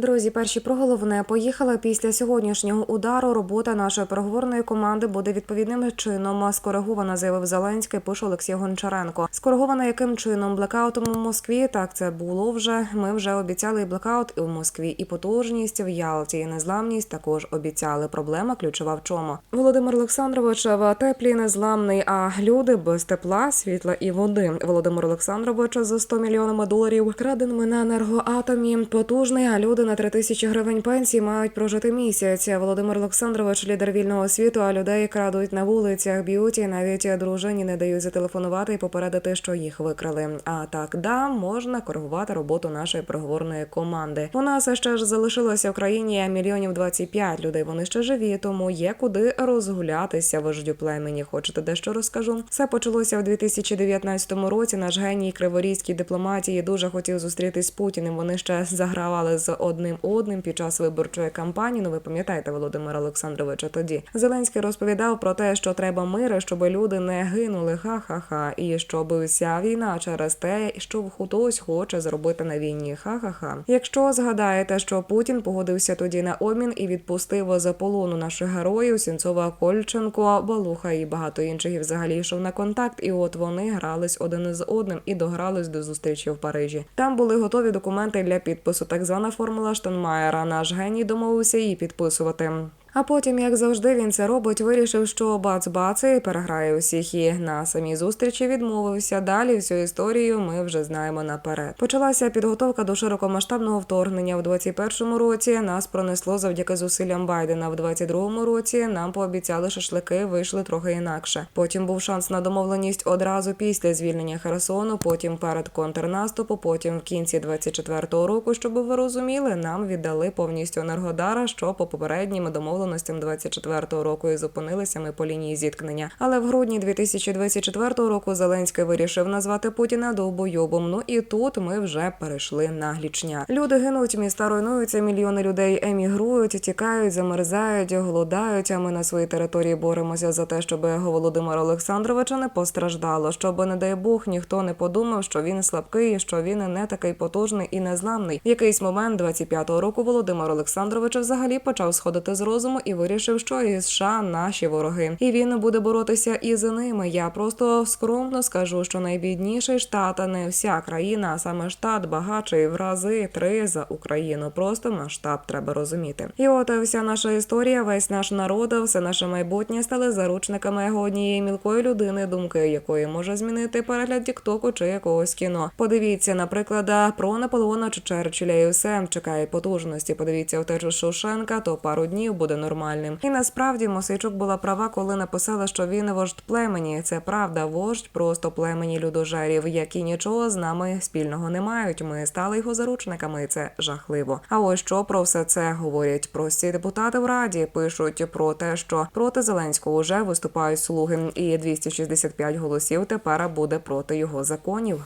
Друзі, перші про головне поїхали після сьогоднішнього удару. Робота нашої переговорної команди буде відповідним чином скоригована, заявив Зеленський. Пише Олексій Гончаренко. Скоригована яким чином блекаутом у Москві? Так це було вже. Ми вже обіцяли і блекаут і в Москві, і потужність в Ялті, і незламність також обіцяли. Проблема ключова в чому? Володимир Олександрович в теплі незламний. А люди без тепла, світла і води. Володимир Олександрович за 100 мільйонами доларів краденими на енергоатомі. Потужний, а люди на 3 тисячі гривень пенсії мають прожити місяць. Володимир Олександрович, лідер вільного світу, а людей крадуть на вулицях, б'ють і навіть дружині не дають зателефонувати і попередити, що їх викрали. А так, да, можна коригувати роботу нашої переговорної команди. У нас ще ж залишилося в країні мільйонів 25 людей. Вони ще живі, тому є куди розгулятися вождю племені. Хочете дещо розкажу? Все почалося в 2019 році. Наш геній криворізькій дипломатії дуже хотів зустрітись з Путіним. Вони ще загравали з одним одним під час виборчої кампанії. Ну ви пам'ятаєте Володимира Олександровича тоді. Зеленський розповідав про те, що треба миру, щоб люди не гинули. Ха-ха-ха, і щоб вся війна через те, що хтось хоче зробити на війні. Ха-ха-ха. Якщо згадаєте, що Путін погодився тоді на обмін і відпустив за полону наших героїв Сінцова Кольченко, Балуха і багато інших взагалі йшов на контакт. І от вони грались один з одним і догрались до зустрічі в Парижі. Там були готові документи для підпису. Так звана формула Штанмаєра. Наш геній домовився її підписувати. А потім, як завжди, він це робить, вирішив, що бац-бац і переграє усіх і на самій зустрічі відмовився. Далі всю історію ми вже знаємо наперед. Почалася підготовка до широкомасштабного вторгнення в 21-му році. Нас пронесло завдяки зусиллям Байдена. В 22-му році нам пообіцяли шашлики, вийшли трохи інакше. Потім був шанс на домовленість одразу після звільнення Херсону, потім перед контрнаступу, потім в кінці 24-го року. Щоб ви розуміли, нам віддали повністю енергодара, що по попереднім домовленостям 24-го року і зупинилися ми по лінії зіткнення. Але в грудні 2024 року Зеленський вирішив назвати Путіна довбойобом. Ну і тут ми вже перейшли на глічня. Люди гинуть, міста руйнуються, мільйони людей емігрують, тікають, замерзають, голодають. А ми на своїй території боремося за те, щоб Володимира Олександровича не постраждало, щоб, не дай Бог, ніхто не подумав, що він слабкий, що він не такий потужний і незламний. В якийсь момент 25-го року Володимир Олександрович взагалі почав сходити з розуму і вирішив, що і США наші вороги, і він буде боротися із ними. Я просто скромно скажу, що найбідніший штат, а не вся країна, а саме штат багатший в рази три за Україну. Просто масштаб треба розуміти. І от вся наша історія, весь наш народ, все наше майбутнє стали заручниками його однієї мілкої людини, думки якої може змінити перегляд Тіктоку чи якогось кіно. Подивіться, наприклад, про Наполеона чи Черчилля і все чекає потужності. Подивіться втечу Шушенка, то пару днів буде нормальним. І насправді Мосейчук була права, коли написала, що він вождь племені. Це правда, вождь просто племені людожерів, які нічого з нами спільного не мають. Ми стали його заручниками. і Це жахливо. А ось що про все це говорять прості депутати в раді. Пишуть про те, що проти Зеленського вже виступають слуги, і 265 голосів тепер буде проти його законів.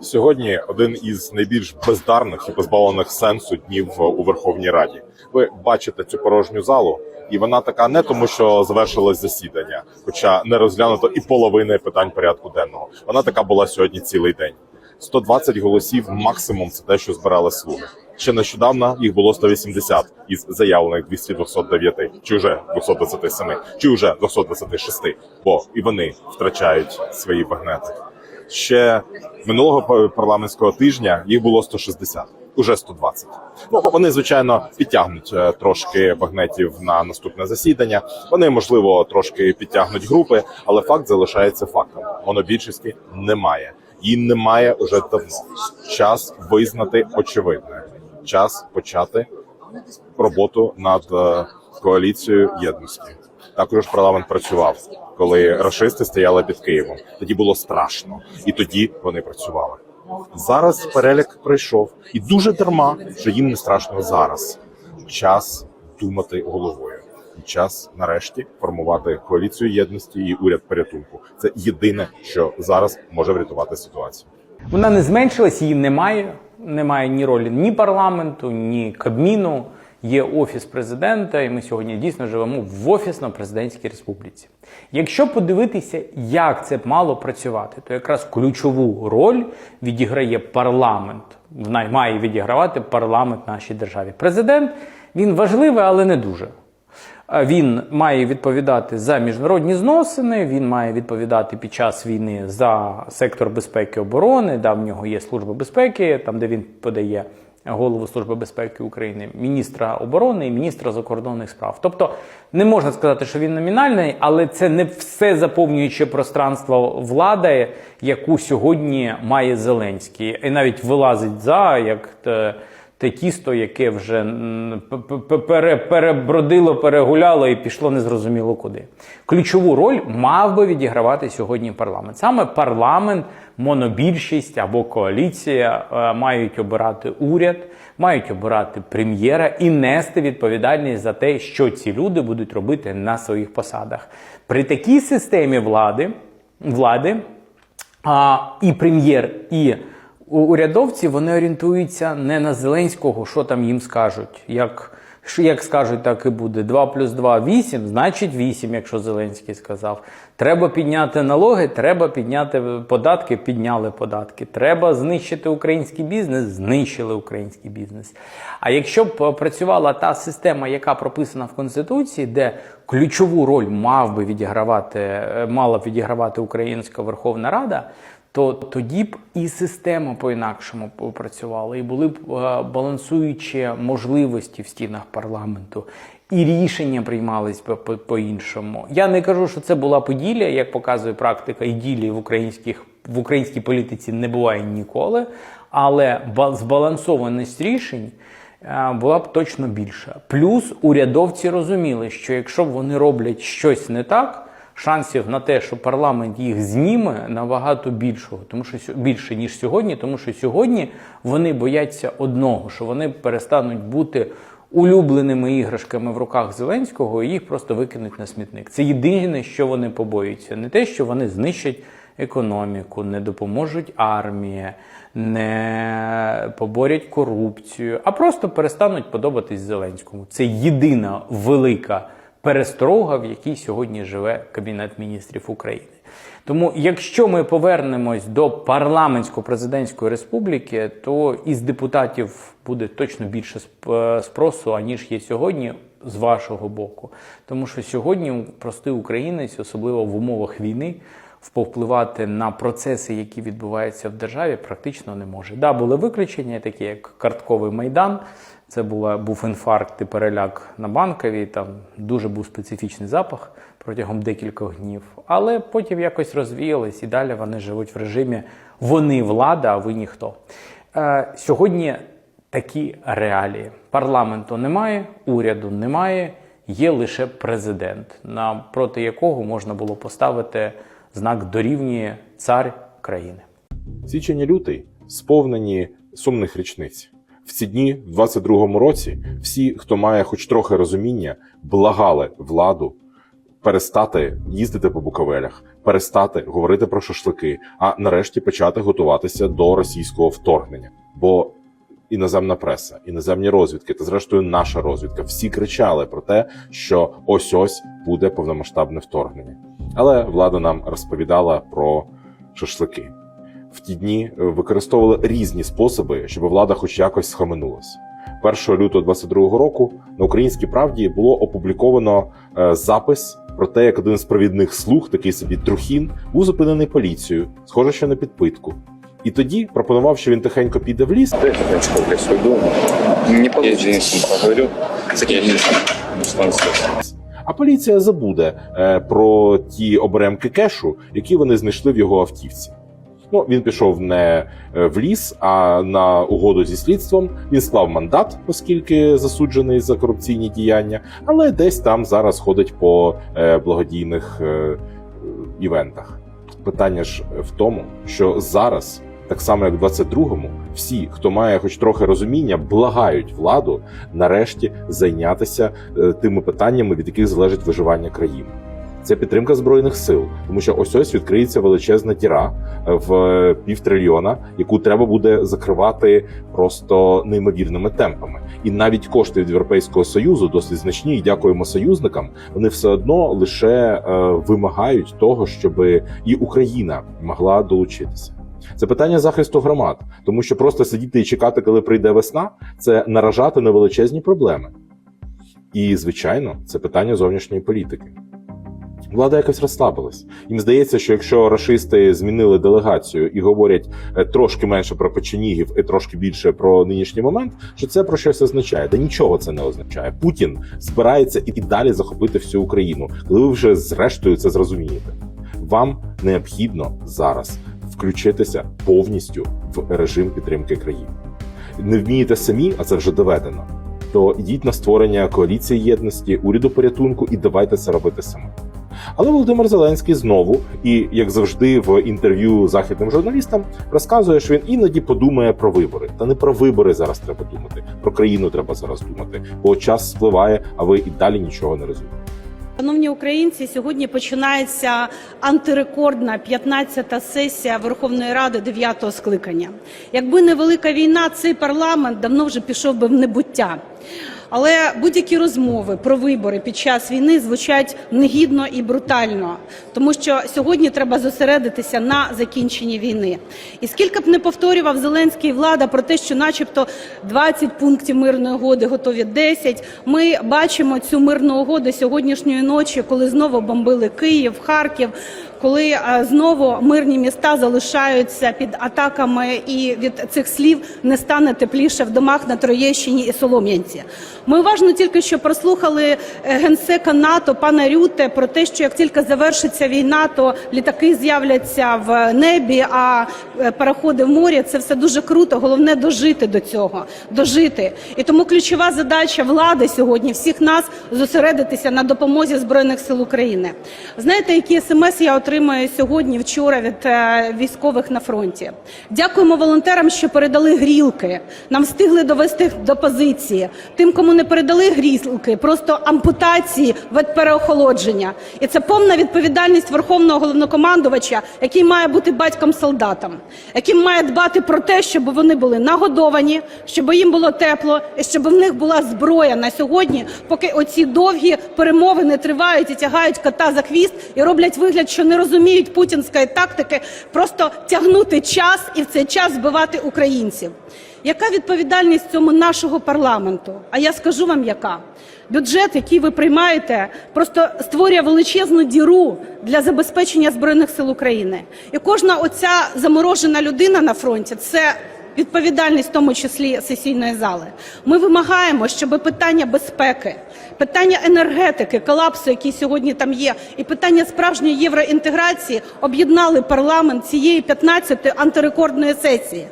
Сьогодні один із найбільш бездарних і позбавлених сенсу днів у Верховній Раді. Ви бачите цю порожню залу, і вона така не тому, що завершилось засідання, хоча не розглянуто і половини питань порядку денного. Вона така була сьогодні цілий день. 120 голосів максимум це те, що збирали слуги. Ще нещодавно їх було 180 із заявлених 200 209, чи вже 227, чи вже 226, бо і вони втрачають свої багнети. Ще минулого парламентського тижня їх було 160, уже 120. Ну вони звичайно підтягнуть е, трошки багнетів на наступне засідання. Вони можливо трошки підтягнуть групи, але факт залишається фактом. Монобільшості немає. Її немає уже давно. Час визнати очевидне. Час почати роботу над е, коаліцією єдності. Також парламент працював, коли рашисти стояли під Києвом. Тоді було страшно, і тоді вони працювали. Зараз перелік прийшов, і дуже дарма, що їм не страшно зараз. Час думати головою. Час нарешті формувати коаліцію єдності і уряд порятунку. Це єдине, що зараз може врятувати ситуацію. Вона не зменшилась, її немає. Немає ні ролі ні парламенту, ні Кабміну, є офіс президента, і ми сьогодні дійсно живемо в офісно-президентській республіці. Якщо подивитися, як це мало працювати, то якраз ключову роль відіграє парламент. Має відігравати парламент нашій державі. Президент він важливий, але не дуже. Він має відповідати за міжнародні зносини, він має відповідати під час війни за сектор безпеки оборони. Да, в нього є служба безпеки, там де він подає голову Служби безпеки України, міністра оборони і міністра закордонних справ. Тобто не можна сказати, що він номінальний, але це не все заповнююче пространство влади, яку сьогодні має Зеленський, і навіть вилазить за як. Те тісто, яке вже пере- перебродило, перегуляло і пішло незрозуміло куди. Ключову роль мав би відігравати сьогодні парламент. Саме парламент, монобільшість або коаліція е, мають обирати уряд, мають обирати прем'єра і нести відповідальність за те, що ці люди будуть робити на своїх посадах. При такій системі влади, влади а, і прем'єр, і урядовці вони орієнтуються не на Зеленського, що там їм скажуть. Як, як скажуть, так і буде. 2 плюс 2 – 8, значить 8, якщо Зеленський сказав. Треба підняти налоги, треба підняти податки, підняли податки. Треба знищити український бізнес, знищили український бізнес. А якщо б працювала та система, яка прописана в Конституції, де ключову роль мав би відігравати, е, мала б відігравати Українська Верховна Рада, то тоді б і система по-інакшому працювала, і були б е, балансуючі можливості в стінах парламенту, і рішення приймались по- по-іншому. Я не кажу, що це була поділля, як показує практика, іділії в українських в українській політиці не буває ніколи, але ба- збалансованість рішень е, була б точно більша. Плюс урядовці розуміли, що якщо вони роблять щось не так шансів на те, що парламент їх зніме, набагато більшого, тому що більше ніж сьогодні, тому що сьогодні вони бояться одного, що вони перестануть бути улюбленими іграшками в руках Зеленського, і їх просто викинуть на смітник. Це єдине, що вони побоюються, не те, що вони знищать економіку, не допоможуть армії, не поборять корупцію, а просто перестануть подобатись Зеленському. Це єдина велика пересторога, в якій сьогодні живе Кабінет міністрів України. Тому, якщо ми повернемось до парламентсько-президентської республіки, то із депутатів буде точно більше сп- спросу, аніж є сьогодні з вашого боку. Тому що сьогодні простий українець, особливо в умовах війни, повпливати на процеси, які відбуваються в державі, практично не може. Да, були виключення, такі як картковий майдан. Це була був інфаркт і переляк на банковій. Там дуже був специфічний запах протягом декількох днів. Але потім якось розвіялись, і далі вони живуть в режимі вони влада, а ви ніхто. Е, сьогодні такі реалії. Парламенту немає, уряду немає, є лише президент, напроти якого можна було поставити знак дорівнює цар країни. Січень лютий сповнені сумних річниць. В ці дні, в 22-му році, всі, хто має хоч трохи розуміння, благали владу перестати їздити по буковелях, перестати говорити про шашлики, а нарешті почати готуватися до російського вторгнення. Бо іноземна преса, іноземні розвідки та зрештою наша розвідка всі кричали про те, що ось ось буде повномасштабне вторгнення. Але влада нам розповідала про шашлики. В ті дні е, використовували різні способи, щоб влада хоч якось схаменулась. 1 лютого 22 року на українській правді було опубліковано е, запис про те, як один з провідних слуг, такий собі Трухін, був зупинений поліцією, схоже, що на підпитку. І тоді пропонував, що він тихенько піде в ліс, Дай ручку для свой дом. Не поговорю. А поліція забуде е, про ті оберемки кешу, які вони знайшли в його автівці. Ну, він пішов не е, в ліс, а на угоду зі слідством. Він склав мандат, оскільки засуджений за корупційні діяння, але десь там зараз ходить по е, благодійних е, івентах. Питання ж в тому, що зараз, так само як в 22-му, всі, хто має хоч трохи розуміння, благають владу нарешті зайнятися тими питаннями, від яких залежить виживання країни. Це підтримка збройних сил, тому що ось ось відкриється величезна діра е, в півтрильйона, яку треба буде закривати просто неймовірними темпами. І навіть кошти від Європейського союзу досить значні. І дякуємо союзникам. Вони все одно лише е, вимагають того, щоб і Україна могла долучитися. Це питання захисту громад, тому що просто сидіти і чекати, коли прийде весна, це наражати на величезні проблеми. І, звичайно, це питання зовнішньої політики. Влада якось розслабилась. Їм здається, що якщо рашисти змінили делегацію і говорять е, трошки менше про печенігів і трошки більше про нинішній момент, що це про щось означає. Та нічого це не означає. Путін збирається і далі захопити всю Україну, коли ви вже зрештою це зрозумієте. Вам необхідно зараз включитися повністю в режим підтримки країн. Не вмієте самі, а це вже доведено. То йдіть на створення коаліції єдності, уряду порятунку і давайте це робити самі. Але Володимир Зеленський знову, і як завжди, в інтерв'ю західним журналістам розказує, що він іноді подумає про вибори. Та не про вибори зараз треба думати, про країну треба зараз думати, бо час спливає, а ви і далі нічого не розумієте. Шановні українці, сьогодні починається антирекордна 15-та сесія Верховної Ради 9-го скликання. Якби не велика війна, цей парламент давно вже пішов би в небуття. Але будь-які розмови про вибори під час війни звучать негідно і брутально, тому що сьогодні треба зосередитися на закінченні війни. І скільки б не повторював Зеленський влада про те, що, начебто, 20 пунктів мирної угоди готові 10, ми бачимо цю мирну угоду сьогоднішньої ночі, коли знову бомбили Київ, Харків. Коли е, знову мирні міста залишаються під атаками, і від цих слів не стане тепліше в домах на Троєщині і Солом'янці. Ми уважно тільки що прослухали е, генсека НАТО пана Рюте про те, що як тільки завершиться війна, то літаки з'являться в небі, а е, пароходи в морі. Це все дуже круто. Головне дожити до цього, дожити. І тому ключова задача влади сьогодні всіх нас зосередитися на допомозі збройних сил України. Знаєте, які смс я отримую сьогодні, вчора від е, військових на фронті? Дякуємо волонтерам, що передали грілки. Нам встигли довести до позиції. Тим, кому не передали грілки, просто ампутації від переохолодження. І це повна відповідальність верховного головнокомандувача, який має бути батьком солдатам, який має дбати про те, щоб вони були нагодовані, щоб їм було тепло, і щоб в них була зброя на сьогодні, поки оці довгі перемовини тривають і тягають кота за хвіст і роблять вигляд, що не розуміють путінської тактики, просто тягнути час і в цей час збивати українців. Яка відповідальність цьому нашого парламенту? А я скажу вам, яка бюджет, який ви приймаєте, просто створює величезну діру для забезпечення збройних сил України. І кожна оця заморожена людина на фронті це. Відповідальність в тому числі сесійної зали. Ми вимагаємо, щоб питання безпеки, питання енергетики, колапсу, який сьогодні там є, і питання справжньої євроінтеграції об'єднали парламент цієї 15-ї антирекордної сесії.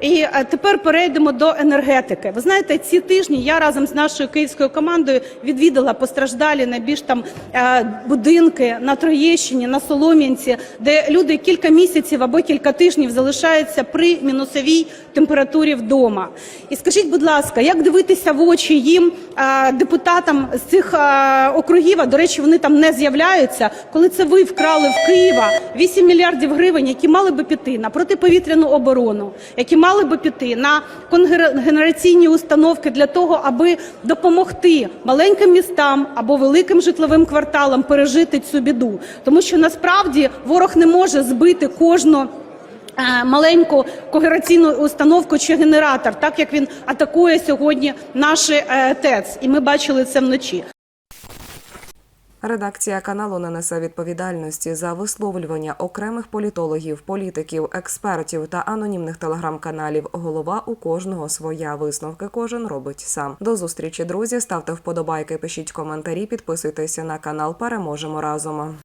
І е, тепер перейдемо до енергетики. Ви знаєте, ці тижні я разом з нашою київською командою відвідала постраждалі найбільш там е, будинки на Троєщині, на Солом'янці, де люди кілька місяців або кілька тижнів залишаються при мінусовій температурі вдома. І скажіть, будь ласка, як дивитися в очі їм, е, з цих е, округів, а до речі, вони там не з'являються, коли це ви вкрали в Києва 8 мільярдів гривень, які мали би піти на протиповітряну оборону, які мали би піти на конгенераційні установки для того, аби допомогти маленьким містам або великим житловим кварталам пережити цю біду, тому що насправді ворог не може збити кожну. Е, Маленьку когераційну установку чи генератор, так як він атакує сьогодні наші е, ТЕЦ, і ми бачили це вночі. Редакція каналу не несе відповідальності за висловлювання окремих політологів, політиків, експертів та анонімних телеграм-каналів. Голова у кожного своя висновки. Кожен робить сам. До зустрічі, друзі. Ставте вподобайки, пишіть коментарі, підписуйтеся на канал. Переможемо разом.